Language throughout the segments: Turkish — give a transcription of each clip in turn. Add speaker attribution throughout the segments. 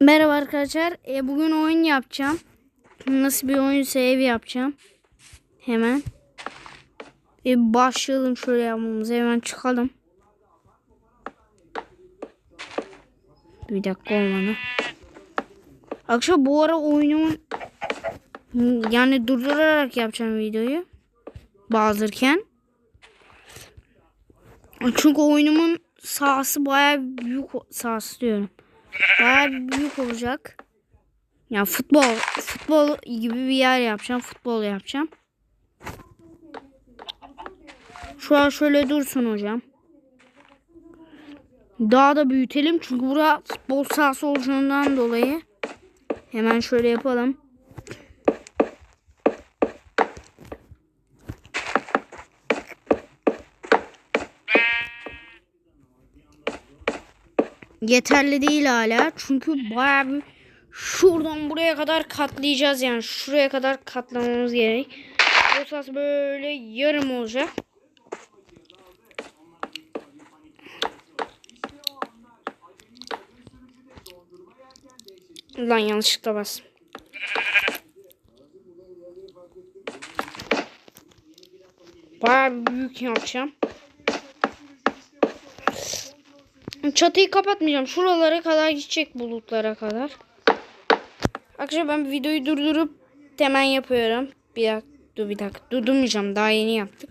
Speaker 1: Merhaba arkadaşlar. E, bugün oyun yapacağım. Nasıl bir oyun save yapacağım. Hemen. E, başlayalım şöyle yapmamıza. Hemen çıkalım. Bir dakika olmadı. Akşam bu ara oyunumun yani durdurarak yapacağım videoyu. Bazırken. Çünkü oyunumun sahası bayağı büyük sahası diyorum. Bayağı büyük olacak. Ya futbol, futbol gibi bir yer yapacağım. Futbol yapacağım. Şu an şöyle dursun hocam. Daha da büyütelim çünkü bura futbol sahası olacağından dolayı. Hemen şöyle yapalım. Yeterli değil hala. Çünkü bayağı bir şuradan buraya kadar katlayacağız yani. Şuraya kadar katlamamız gerek. Bu böyle yarım olacak. Lan yanlışlıkla bas. Bayağı büyük yapacağım. Çatıyı kapatmayacağım. Şuralara kadar gidecek bulutlara kadar. Arkadaşlar ben videoyu durdurup hemen yapıyorum. Bir dakika, dur bir dakika. Durdurmayacağım. Daha yeni yaptık.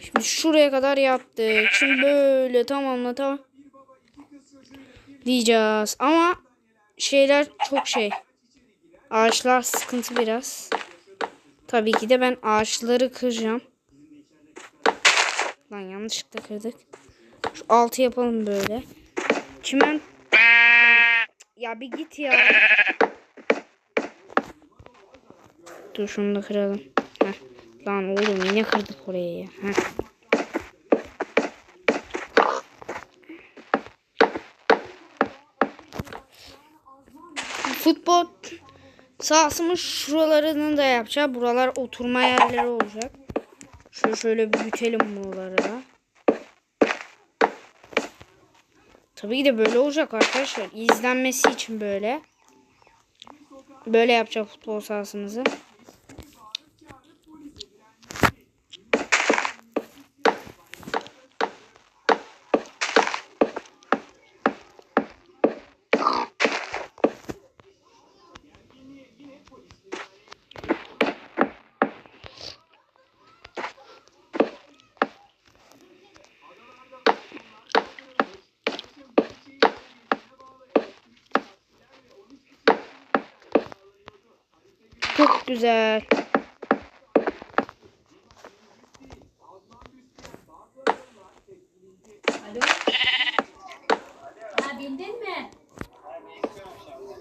Speaker 1: Şimdi şuraya kadar yaptık. Şimdi böyle tamamla tamam. Diyeceğiz. Ama şeyler çok şey. Ağaçlar sıkıntı biraz. Tabii ki de ben ağaçları kıracağım. Lan yanlışlıkla kırdık. Şu altı yapalım böyle. Çimen... Ya bir git ya. Dur şunu da kıralım. Heh. Lan oğlum yine kırdık orayı. Heh. Futbol sahasının şuralarını da yapacağız. Buralar oturma yerleri olacak. Şöyle şöyle büyütelim buraları da. Tabii ki de böyle olacak arkadaşlar. İzlenmesi için böyle. Böyle yapacak futbol sahasımızı. Çok güzel.
Speaker 2: Ha?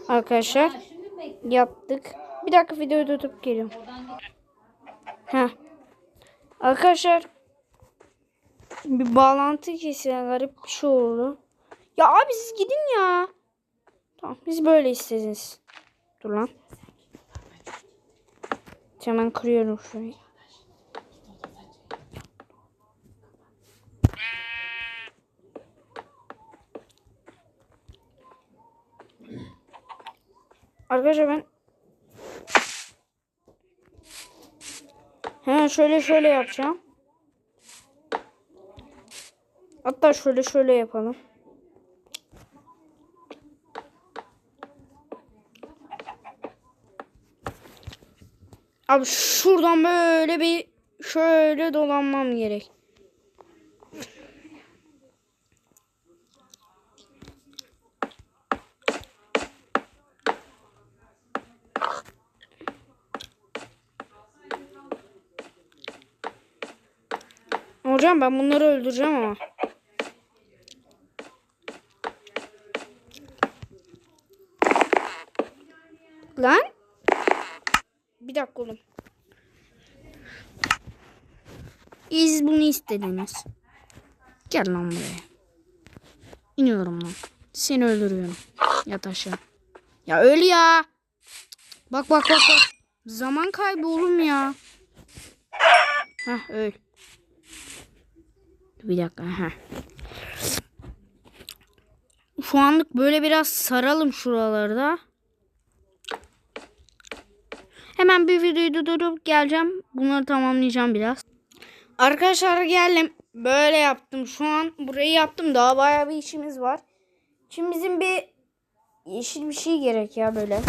Speaker 1: Arkadaşlar yaptık. Bir dakika videoyu tutup geliyorum. Heh. Arkadaşlar bir bağlantı kesildi. Garip bir şey oldu. Ya abi siz gidin ya. Tamam biz böyle istediniz. Dur lan. Hemen kırıyorum şurayı. Arkadaşlar ben Hemen şöyle şöyle yapacağım. Hatta şöyle şöyle yapalım. Abi şuradan böyle bir şöyle dolanmam gerek. Hocam ben bunları öldüreceğim ama. Lan. Dakika oğlum. İz bunu istediniz. Gel lan buraya. İniyorum lan. Seni öldürüyorum. Yat aşağı. Ya öl ya. Bak bak bak bak. Zaman kaybı oğlum ya. Heh öl. Bir dakika. Heh. Şu anlık böyle biraz saralım şuraları da. Hemen bir videoyu durdurup geleceğim. Bunları tamamlayacağım biraz. Arkadaşlar geldim. Böyle yaptım. Şu an burayı yaptım. Daha bayağı bir işimiz var. Şimdi bizim bir yeşil bir şey gerek ya böyle.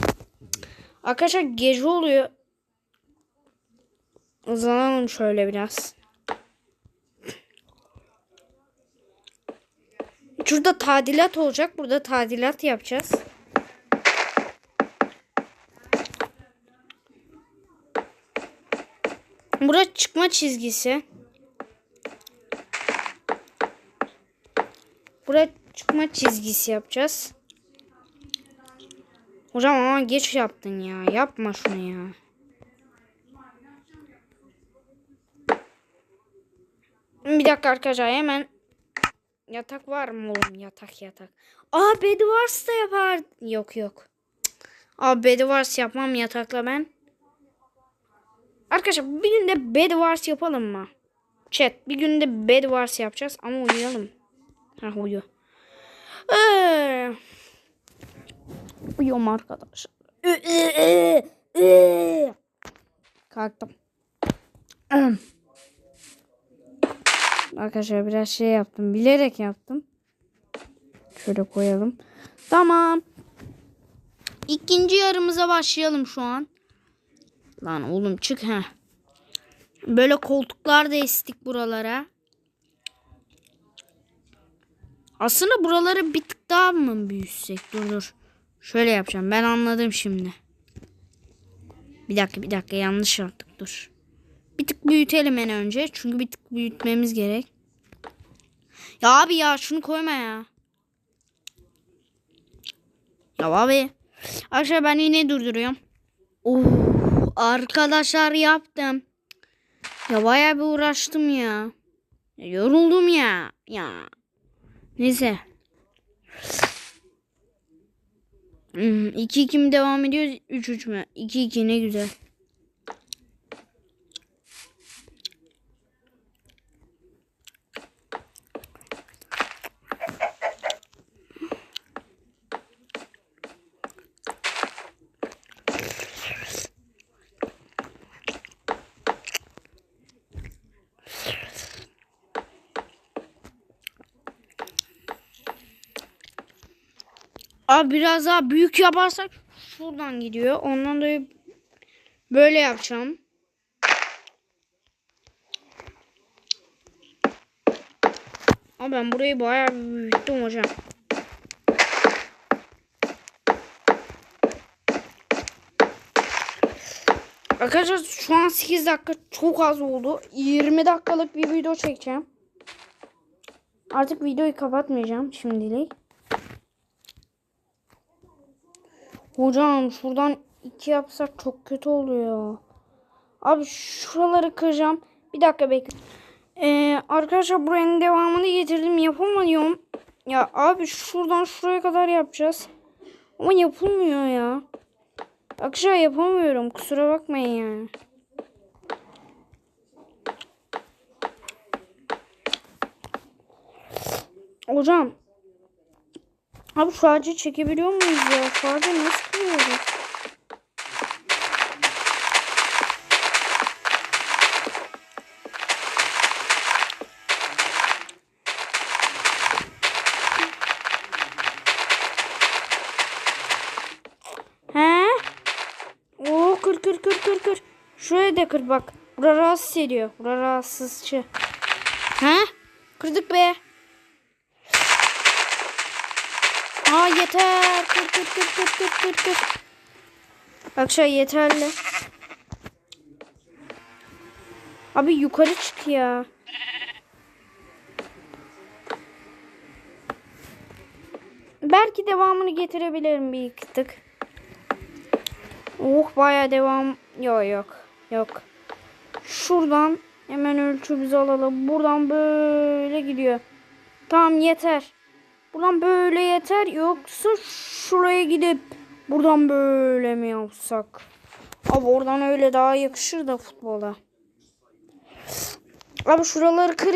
Speaker 1: Arkadaşlar gece oluyor. Uzanalım şöyle biraz. Şurada tadilat olacak. Burada tadilat yapacağız. Burası çıkma çizgisi. Buraya çıkma çizgisi yapacağız. Hocam ama geç yaptın ya. Yapma şunu ya. Bir dakika arkadaşlar hemen yatak var mı oğlum yatak yatak. Aa Bedwars da yapar. Yok yok. Aa Bedwars yapmam yatakla ben. Arkadaşlar bir günde Bedwars yapalım mı? Chat bir günde Bedwars yapacağız ama uyuyalım. Ha uyu. Ee, uyuyorum arkadaşlar. Ee, ee, ee. Kalktım. Arkadaşlar biraz şey yaptım. Bilerek yaptım. Şöyle koyalım. Tamam. İkinci yarımıza başlayalım şu an. Lan oğlum çık ha. Böyle koltuklar da estik buralara. Aslında buraları bir tık daha mı büyütsek? Dur dur. Şöyle yapacağım. Ben anladım şimdi. Bir dakika bir dakika yanlış yaptık dur. Bir tık büyütelim en önce. Çünkü bir tık büyütmemiz gerek. Ya abi ya şunu koyma ya. Ya abi. Arkadaşlar ben yine durduruyorum. Oh, arkadaşlar yaptım. Ya bayağı bir uğraştım ya. ya yoruldum ya. Ya. Neyse. 2-2 mi devam ediyoruz? 3-3 mü? 2-2 ne güzel. Abi biraz daha büyük yaparsak şuradan gidiyor. Ondan dolayı böyle yapacağım. Abi ben burayı bayağı büyüttüm hocam. Arkadaşlar şu an 8 dakika çok az oldu. 20 dakikalık bir video çekeceğim. Artık videoyu kapatmayacağım şimdilik. Hocam şuradan iki yapsak çok kötü oluyor. Abi şuraları kıracağım. Bir dakika bekle. Ee, arkadaşlar buranın devamını getirdim. Yapamıyorum. Ya abi şuradan şuraya kadar yapacağız. Ama yapılmıyor ya. Arkadaşlar yapamıyorum. Kusura bakmayın yani. Hocam. Abi şu ağacı çekebiliyor muyuz ya? Şu ağacı nasıl kırıyoruz? He? Oo kır kır kır kır kır. Şuraya da kır bak. Bura rahatsız ediyor. Bura rahatsızçı. He? Kırdık be. Aa yeter. Kır kır kır kır kır kır kır. Akşam yeterli. Abi yukarı çık ya. Belki devamını getirebilirim bir iki tık. Oh baya devam. Yok yok. Yok. Şuradan hemen ölçümüzü alalım. Buradan böyle gidiyor. Tamam yeter. Buradan böyle yeter. Yoksa şuraya gidip buradan böyle mi yapsak? Abi oradan öyle daha yakışır da futbola. Abi şuraları kır.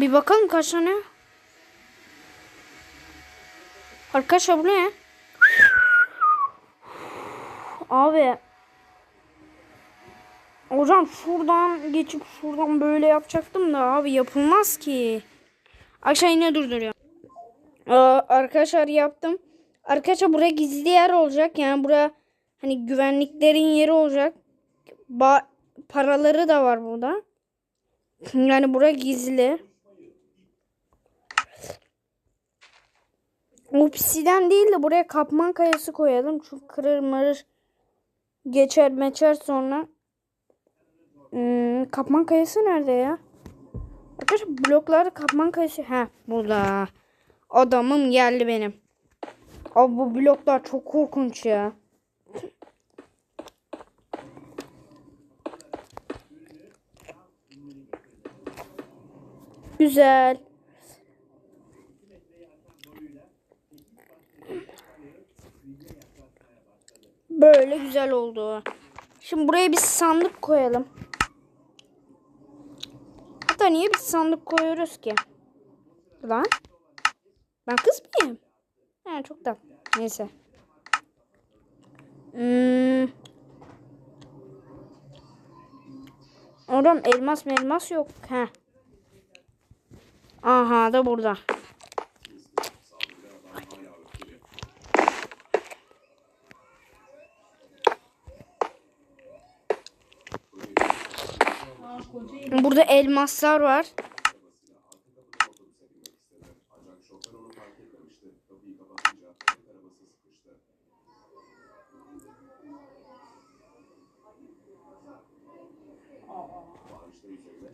Speaker 1: Bir bakalım kaç tane. Arkadaşlar bu ne? Abi. Hocam şuradan geçip şuradan böyle yapacaktım da abi yapılmaz ki. Aşağı yine durduruyor. Arkadaşlar yaptım. Arkadaşlar buraya gizli yer olacak. Yani buraya hani güvenliklerin yeri olacak. Ba paraları da var burada. Yani bura gizli. Obsiden değil de buraya kapman kayası koyalım. Çünkü kırır mırır geçer meçer sonra. Hmm, kapman kayası nerede ya? Arkadaşlar bloklar kapman kayası. Ha burada. Adamım geldi benim. Abi bu bloklar çok korkunç ya. Güzel. Böyle güzel oldu. Şimdi buraya bir sandık koyalım. Hatta niye bir sandık koyuyoruz ki? Lan. Ben kız mıyım? He çok da. Neyse. Hmm. Oğlum elmas elmas yok. He. Aha da burada. Burada elmaslar var.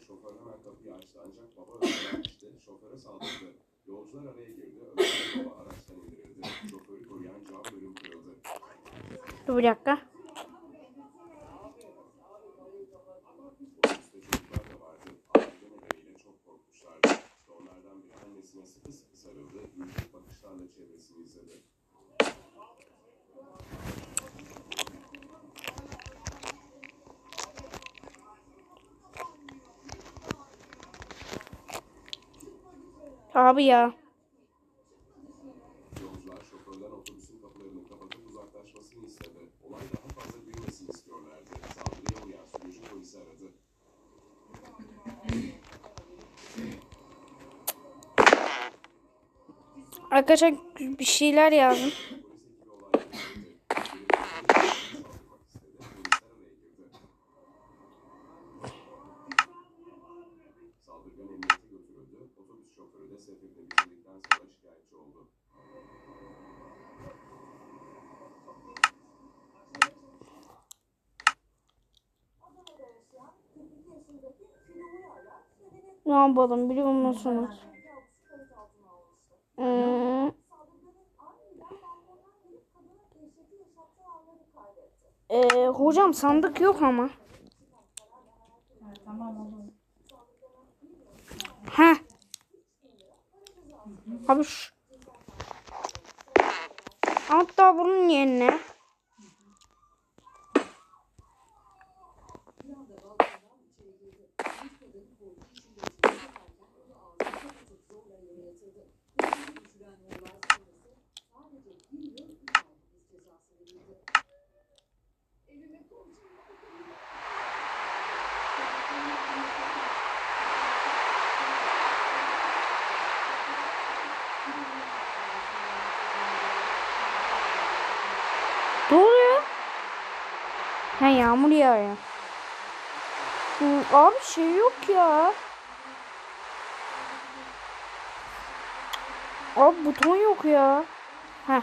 Speaker 3: Şoför hemen
Speaker 1: bir dakika.
Speaker 3: Ürkek bakışlarla çevresini izledi.
Speaker 1: Abi ya. Arkadaşlar bir şeyler yazdım. Ne yapalım biliyor musunuz? Hmm. Ee, hocam sandık yok ama. Ha. Abi şu. Hatta bunun yerine. Ne oluyor? Ha yağmur yağıyor. Hı, abi şey yok ya. Abi buton yok ya. Heh.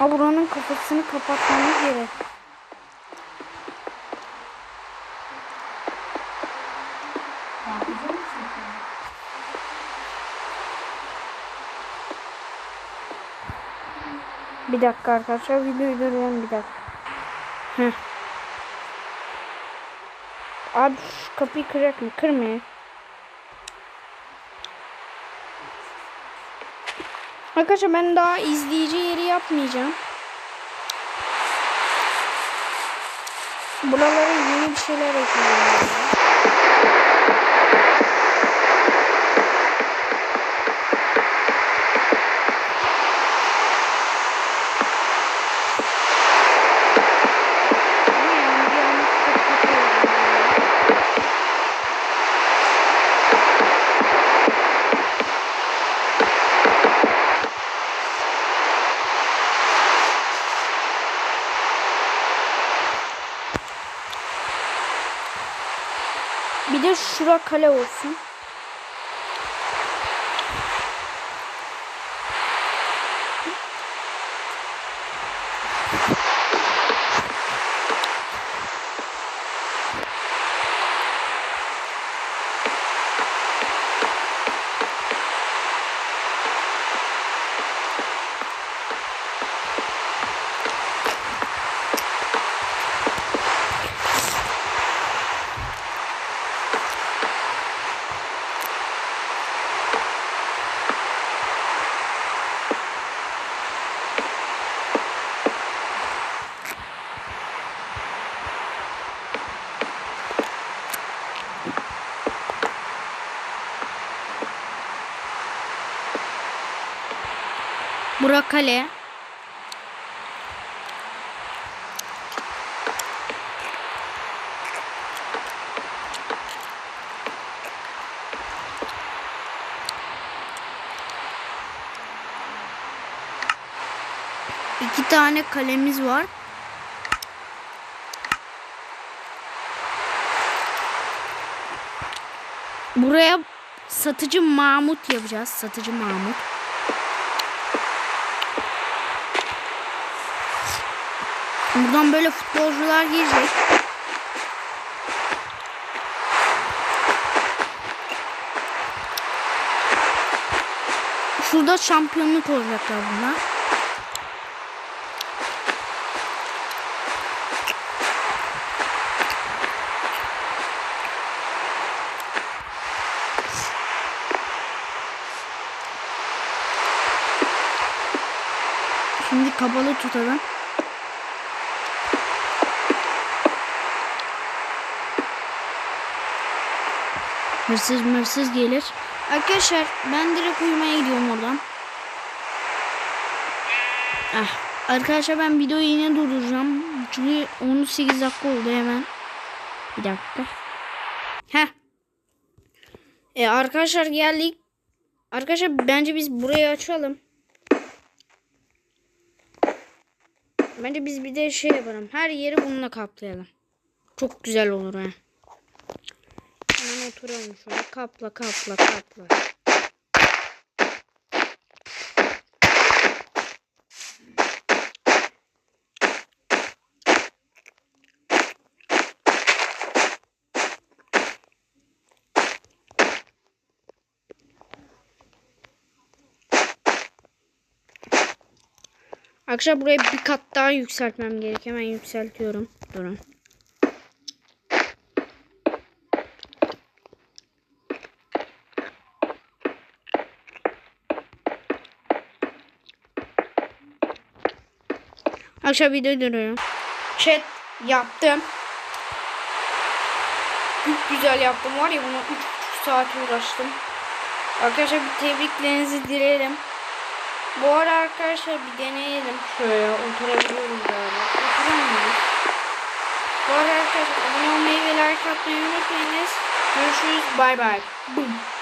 Speaker 1: Abi buranın kafasını kapatmamız gerek. Bir dakika arkadaşlar videoyu durduruyorum bir dakika. Heh. Abi şu kapıyı kırak mı? Kırmayın. Arkadaşlar ben daha izleyici yeri yapmayacağım. Buralara yeni bir şeyler ekliyorum. Ama yani bir anda çok kötü oldu yani. Bir de şura kale olsun. Bura kale. İki tane kalemiz var. Buraya satıcı Mahmut yapacağız. Satıcı Mahmut. Buradan böyle futbolcular girecek. Şurada şampiyonluk olacaklar bunlar. Şimdi kapalı tutalım. Hırsız mırsız gelir. Arkadaşlar ben direkt uyumaya gidiyorum oradan. Ah, arkadaşlar ben videoyu yine durduracağım. Çünkü 18 dakika oldu hemen. Bir dakika. Heh. E, arkadaşlar geldik. Arkadaşlar bence biz burayı açalım. Bence biz bir de şey yapalım. Her yeri bununla kaplayalım. Çok güzel olur ha. Hemen oturalım şöyle. Kapla kapla kapla. Arkadaşlar buraya bir kat daha yükseltmem gerek. Hemen yükseltiyorum. Durun. Arkadaşlar videoyu duruyorum. Chat yaptım. Çok güzel yaptım var ya buna 3,5 saat uğraştım. Arkadaşlar bir tebriklerinizi dilerim. Bu ara arkadaşlar bir deneyelim. Şöyle oturabiliyoruz galiba. Oturamıyoruz. Bu arada arkadaşlar abone olmayı ve like atmayı unutmayınız. Görüşürüz. Bay bay.